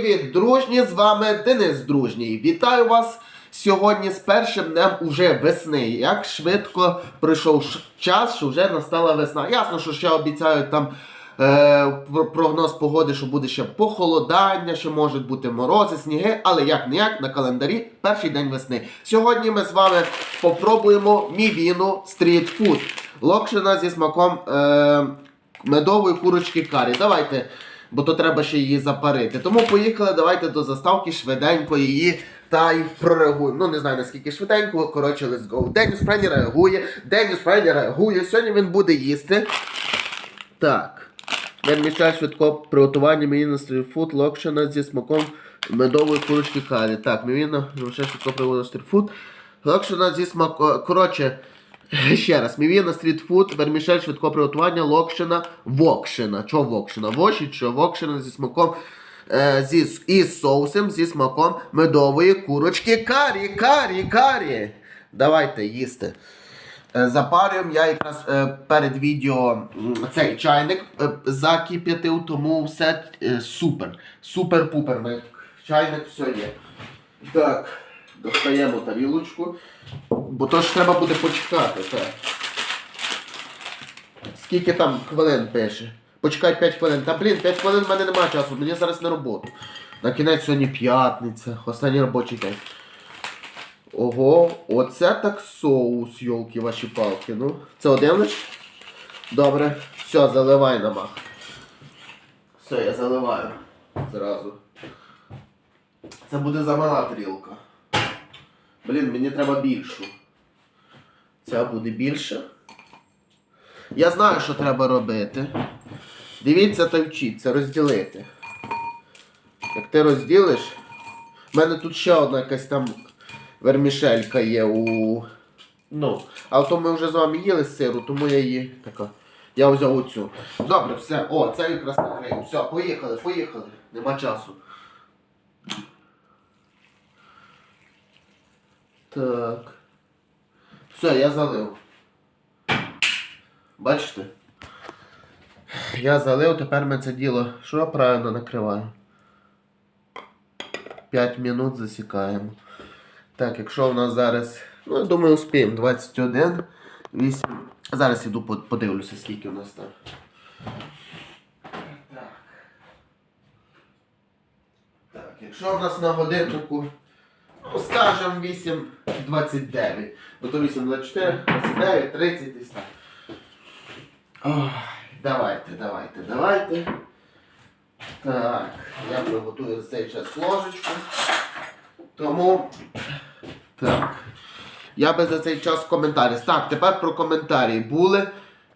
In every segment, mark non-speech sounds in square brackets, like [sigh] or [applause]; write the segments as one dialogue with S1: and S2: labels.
S1: Привіт, дружні! З вами Денис Дружній. Вітаю вас сьогодні з першим днем уже весни. Як швидко пройшов час, що вже настала весна. Ясно, що ще обіцяють там е, прогноз погоди, що буде ще похолодання, що можуть бути морози, сніги, але як не як на календарі перший день весни. Сьогодні ми з вами попробуємо мівіну стрітфуд. Локшина зі смаком е, медової курочки карі. Давайте бо то треба ще її запарити. Тому поїхали, давайте до заставки швиденько її та й прореагуємо. Ну не знаю наскільки швиденько. Коротше, let's go. Деніс Френі реагує. Деніс Френі реагує. Сьогодні він буде їсти. Так. Вермішаль швидко приготування мені на стрітфуд, локшина зі смаком медової курочки карі. Так, мені на вермішаль швидко приготування стрітфуд. Локшина зі смаком. Коротше, [laughs] Ще раз, мівіна стрітфуд, вермішель швидкого приготування, локшина, вокшина. Чого вокшина? Воші чи вокшина зі смаком е, зі, із соусом, зі смаком медової курочки. Карі, карі, карі. Давайте їсти. Е, Запарюємо я якраз е, перед відео цей чайник закип'ятив, тому все супер. Супер-пупер. Чайник все є. Так, достаємо тарілочку. Бо то ж треба буде почекати, так. Скільки там хвилин пише? Почекай 5 хвилин. Та блін, 5 хвилин в мене немає часу, мені зараз на роботу. На кінець сьогодні п'ятниця, останній робочий день. Ого, оце так соус, йолки ваші палки. Ну, це один лиш? Добре, все, заливай на мах. Все, я заливаю. Зразу. Це буде замала тарілка. Блін, мені треба більшу. Ця буде більша. Я знаю, що треба робити. Дивіться та вчіться, розділити. Як ти розділиш, в мене тут ще одна якась там вермішелька є у. Ну, а то ми вже з вами їли сиру, тому я її така. Я взяв оцю. Добре, все. О, це якраз накрию. Все, поїхали, поїхали. Нема часу. Так. Все, я залив. Бачите? Я залив, тепер ми це діло. Що правильно накриваю? 5 минут засікаємо. Так, якщо в нас зараз. Ну, я думаю, успіємо. 21, 8. Зараз іду подивлюся, скільки у нас там. Так. Так, якщо в нас на годиннику. Скажем 8.29. Бо то 8.24, 29, 30 десь так. Давайте, давайте, давайте. Так, я приготую цей час ложечку. Тому. Так. Я би за цей час коментарі. Так, тепер про коментарі. Були.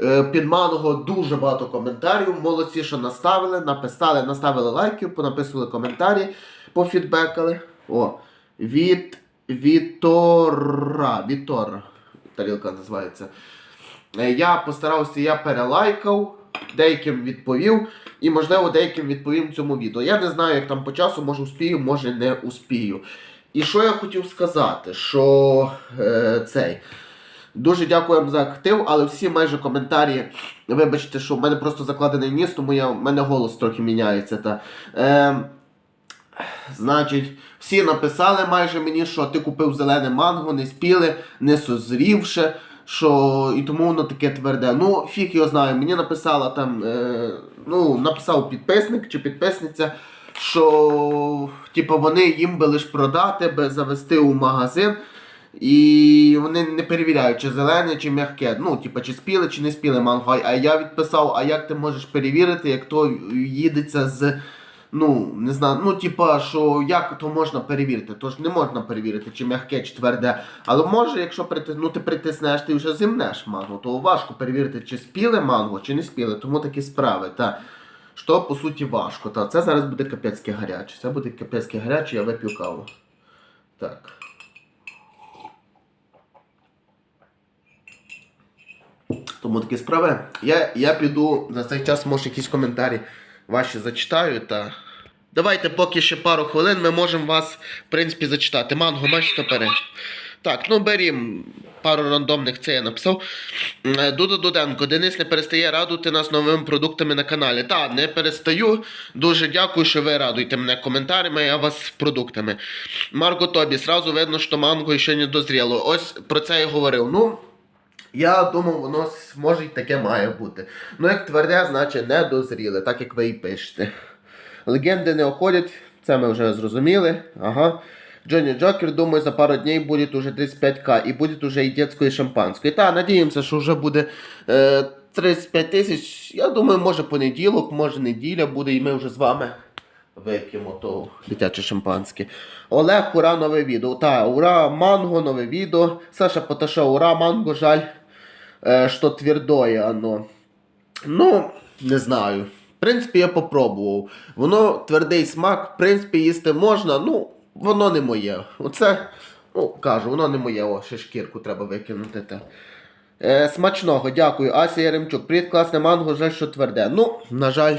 S1: Е, Під маного дуже багато коментарів. Молодці, що наставили, написали, наставили лайків, понаписували коментарі, пофідбекали. О, від Вітора. Вітора. Тарілка називається. Е, Я постарався, я перелайкав, деяким відповів, і, можливо, деяким відповім цьому відео. Я не знаю, як там по часу, може успію, може не успію. І що я хотів сказати, що е, цей. Дуже дякуємо за актив, але всі майже коментарі. Вибачте, що в мене просто закладений ніс, тому я, в мене голос трохи міняється. Та, е, значить, всі написали майже мені, що ти купив зелене манго, не спіле, не созрівше, що і тому воно таке тверде. Ну, фіг його знаю. Мені написала там, е, ну, написав підписник чи підписниця, що типу, вони їм би лиш продати, завести у магазин. І вони не перевіряють, чи зелене, чи м'яке. Ну, типу, чи спіле, чи не спіле манго. А я відписав, а як ти можеш перевірити, як то їдеться з. Ну, не знаю, ну типа, що як то можна перевірити? Тож не можна перевірити, чи м'яке, чи тверде. Але може, якщо притис... ну, ти притиснеш, ти вже зимнеш манго, то важко перевірити, чи спіле манго, чи не спіле. Тому такі справи. Та. Що по суті важко. Та. Це зараз буде капецьке гаряче. Це буде капецьке гаряче, я вип'ю каву. Так. Тому такі справи. Я, я піду за цей час, може, якісь коментарі ваші зачитаю та. Давайте поки ще пару хвилин ми можемо вас, в принципі, зачитати. Манго, маєш наперед. Так, ну берім пару рандомних це я написав. Е, Дуда Дуденко, Денис не перестає радувати нас новими продуктами на каналі. Та, не перестаю. Дуже дякую, що ви радуєте мене коментарями, а вас продуктами. Марко Тобі, сразу видно, що манго ще не дозріло. Ось про це я говорив. Ну, я думав, воно може й таке має бути. Ну, як тверде, значить не дозріле, так як ви і пишете. Легенди не уходять, це ми вже зрозуміли. Ага. Джонни Джокер, думаю, за пару дней будет уже 35к и будет уже и детское, и шампанское. Та, надіємося, що вже буде е, 35 тисяч. Я думаю, може понеділок, може неділя буде, і ми вже з вами вип'ємо то дитяче шампанське. Олег, ура, нове відео. Та, ура, манго, нове відео. Саша Поташа, ура, манго, жаль, е, що твердое оно. Ну, не знаю. В принципі, я попробував. Воно твердий смак, в принципі, їсти можна, ну, воно не моє. Оце, ну, кажу, воно не моє, о, ще шкірку треба викинути. Та. Е, смачного, дякую. Ася Яремчук. Привіт, класне манго, жаль, що тверде. Ну, на жаль,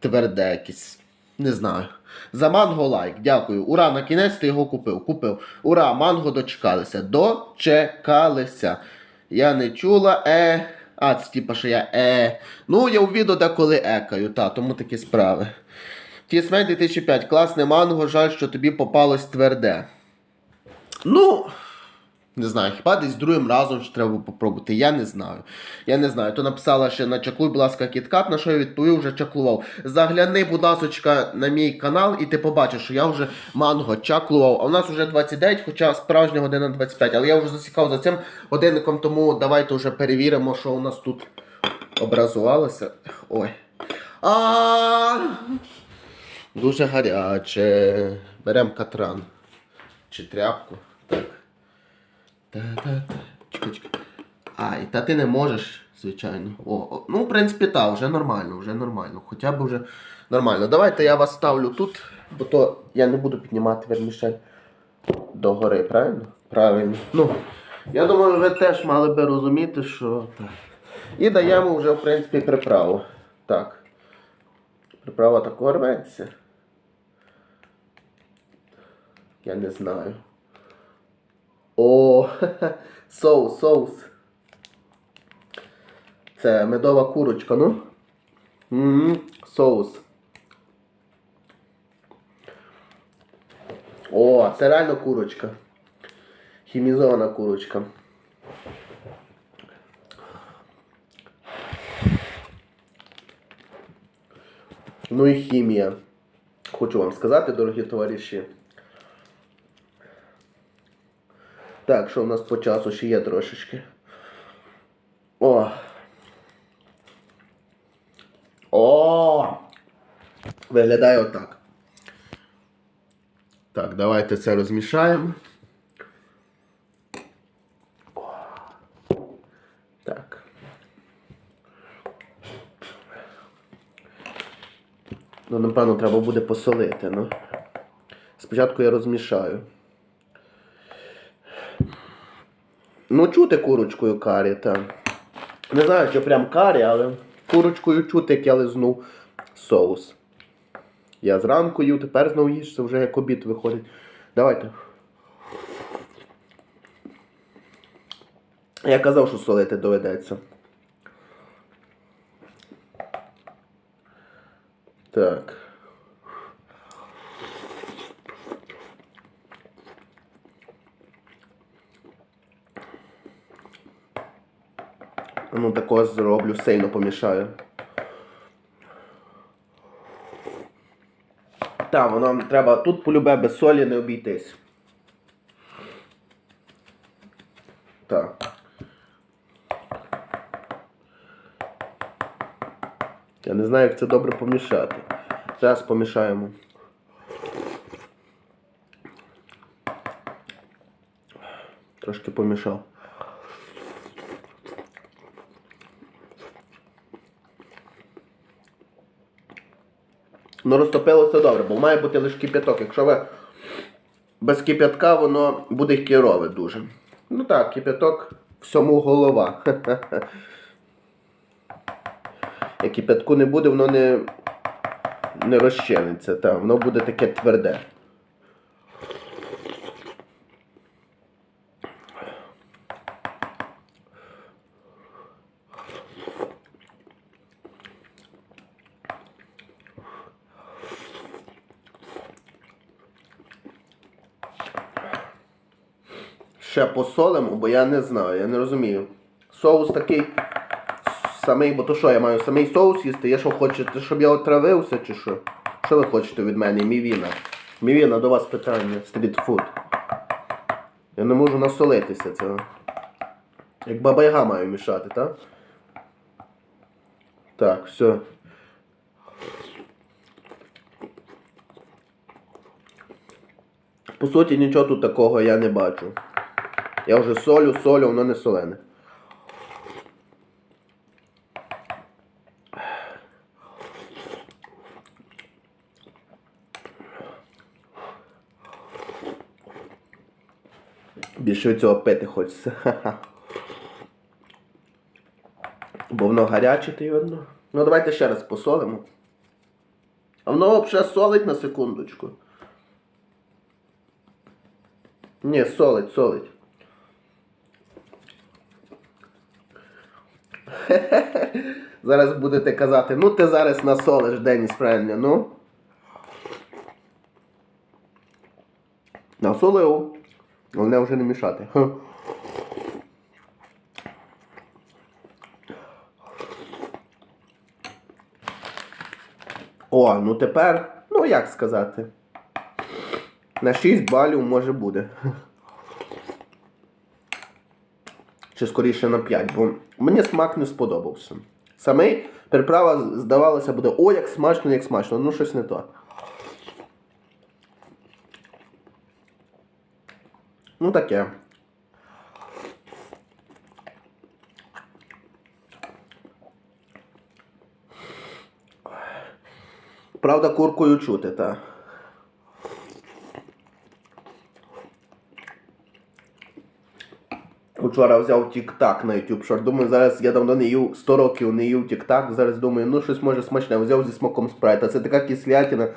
S1: тверде якесь. Не знаю. За манго лайк, дякую. Ура, на кінець ти його купив. Купив. Ура, манго дочекалися. Дочекалися. Я не чула, е. А, це типа, що я е. Ну, я у відео деколи екаю, та, тому такі справи. Тісмей 2005. Класне манго, жаль, що тобі попалось тверде. Ну. Не знаю, хіба десь другим разом ще треба попробувати. Я не знаю. Я не знаю. То написала ще на чаклуй, будь ласка, кіткат, на що я відповів, вже чаклував. Загляни, будь ласочка, на мій канал, і ти побачиш, що я вже манго чаклував. А у нас вже 29, хоча справжня година 25. Але я вже засікав за цим годинником, тому давайте вже перевіримо, що у нас тут образувалося. Ой. Дуже гаряче. Беремо катран. Чи тряпку. Так. Та-та-та. Чекай, чекай. Ай, та ти не можеш, звичайно. О, ну, в принципі, так, вже нормально, вже нормально. Хоча б вже нормально. Давайте я вас ставлю тут, бо то я не буду піднімати вермішель до гори, правильно? Правильно. Ну, я думаю, ви теж мали би розуміти, що так. І даємо вже, в принципі, приправу. Так. Приправа тако рветься. Я не знаю. О, [laughs] соус, соус. Це медова курочка, ну. м соус. О, це реально курочка. Хімізована курочка. Ну і хімія. Хочу вам сказати, дорогі товариші. Так, що в нас по часу ще є трошечки. О. О! Виглядає отак. Так, давайте це розмішаємо. Так. Ну, напевно, треба буде посолити, ну. Спочатку я розмішаю. Ну, чути курочкою карі, та. Не знаю, чи прям карі, але курочкою чути, як я лизну соус. Я зранку їв, тепер знову їж, це вже як обід виходить. Давайте. Я казав, що солити доведеться. Так. Ну, такого зроблю, сильно помішаю. Так, воно треба. Тут полюбе без солі не обійтись. Так. Я не знаю, як це добре помішати. Зараз помішаємо. Трошки помішав. Ну, розтопилося добре, бо має бути лише кип'яток. Якщо ви без кип'ятка, воно буде керове дуже. Ну так, кип'яток всьому голова. [laughs] Як кип'ятку не буде, воно не, не розчиниться. Та, воно буде таке тверде. Ще посолимо, бо я не знаю, я не розумію. Соус такий самий, бо то що, я маю самий соус їсти, я що хочете, щоб я отравився чи що? Що ви хочете від мене, Мівіна? Мівіна, до вас питання, стрітфуд. Я не можу насолитися цього. Як баба Яга маю мішати, так? Так, все. По суті, нічого тут такого я не бачу. Я вже солю, солю, воно не солене. Більше від цього пити хочеться. [laughs] Бо воно гаряче, ти видно. Ну давайте ще раз посолимо. А воно взагалі солить на секундочку. Ні, солить, солить. [laughs] Зараз будете казати, ну ти зараз насолиш, Деніс Френля, ну. Насолив. Головне вже не мішати. О, ну тепер, ну як сказати. На 6 балів може буде. Чи скоріше на 5, бо мені смак не сподобався. Самий приправа здавалося буде, о, як смачно, як смачно, ну щось не то. Ну таке. Правда, куркою чути, та. Вчора взяв тік-так на YouTube Short. Думаю, зараз я давно не їв 100 років не їв тік-так. Зараз думаю, ну щось може смачне. Взяв зі смаком спрайта. Це така кислятина.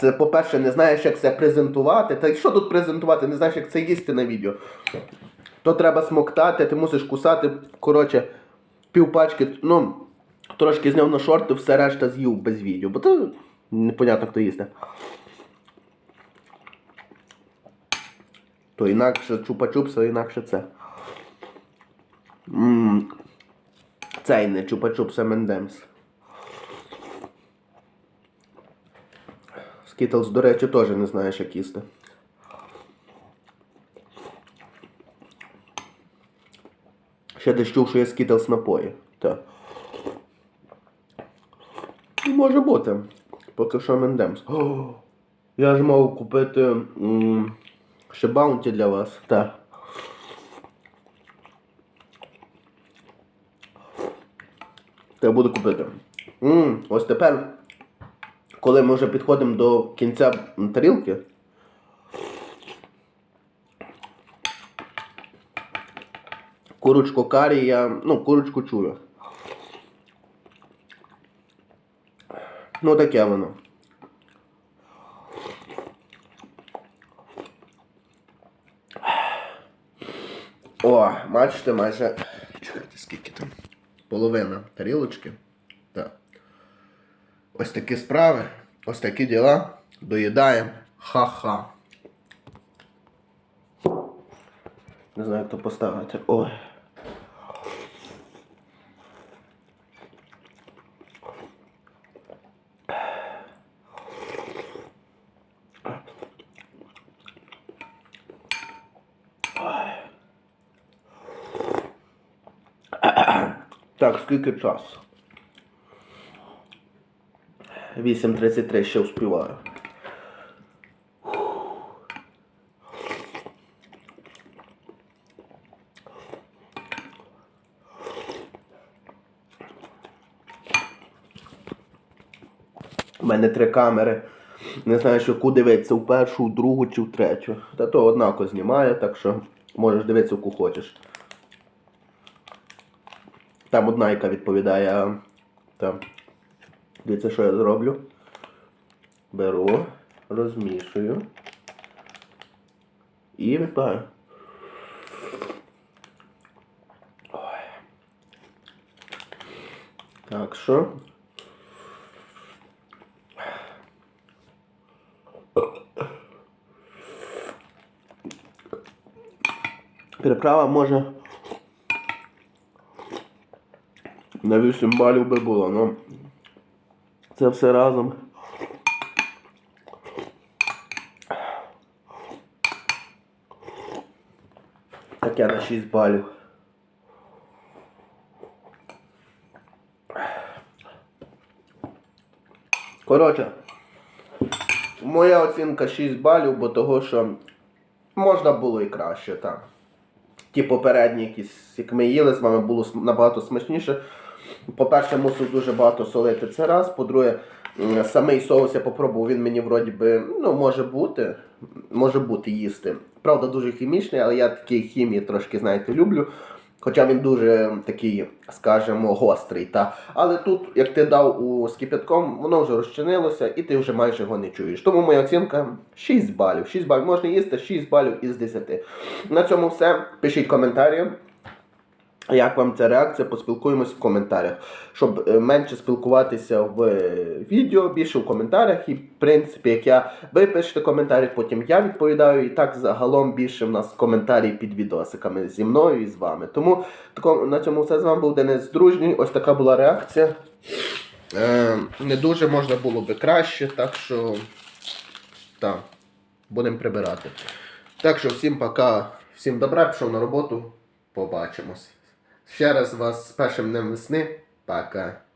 S1: Це, по-перше, не знаєш, як це презентувати. Та що тут презентувати? Не знаєш, як це їсти на відео. То треба смоктати, ти мусиш кусати. Коротше, півпачки, ну, трошки зняв на шорти, все решта з'їв без відео. Бо то непонятно, хто їсти. То інакше чупа-чупс, а інакше це. Цей не чупа-чупс, Мендемс. Скітлз, до речі, теж не знаєш, як їсти. Ще десь чув, що є Скітлз напої. Так. Може бути. Поки що Мендемс. Я ж мав купити м, ще баунті для вас. Так. Треба буду купити. м ось тепер, коли ми вже підходимо до кінця тарілки. Курочку карі я, ну, курочку чую. Ну таке воно. О, бачите, майже. Чекайте, скільки там? Половина тарілочки. Так. Ось такі справи, ось такі діла. Доїдаємо. Ха-ха. Не знаю, як то поставити. Ой. Так, скільки часу? 8.33 ще успіваю. У мене три камери. Не знаю, що яку дивитися, в першу, в другу чи в третю. Та то однако знімає, так що можеш дивитися, яку хочеш. Там одна, яка відповідає. Там. Дивіться, що я зроблю. Беру, розмішую. І випаю. Так що. Приправа може. На 8 балів би було, ну. Це все разом. Таке на 6 балів. Коротше, моя оцінка 6 балів, бо того, що можна було і краще, так. Ті попередні якісь, як ми їли з вами, було набагато смачніше. По-перше, мусив дуже багато солити це раз. По-друге, самий соус я попробував, він мені вроді би, ну, може бути, може бути їсти. Правда, дуже хімічний, але я такий хімії трошки, знаєте, люблю. Хоча він дуже такий, скажімо, гострий. Та. Але тут, як ти дав у з кипятком, воно вже розчинилося і ти вже майже його не чуєш. Тому моя оцінка 6 балів. 6 балів можна їсти 6 балів із 10. На цьому все. Пишіть коментарі. Як вам ця реакція? Поспілкуємось в коментарях. Щоб е, менше спілкуватися в е, відео, більше в коментарях. І в принципі, як я ви пишете коментарі, потім я відповідаю. І так загалом більше в нас коментарі під відосиками зі мною і з вами. Тому на цьому все з вами був Денис Дружній. Ось така була реакція. Е, не дуже можна було би краще, так що так, будемо прибирати. Так що всім пока, всім добра, пішов на роботу. Побачимось. Ще раз вас з першим днем весни. Пока.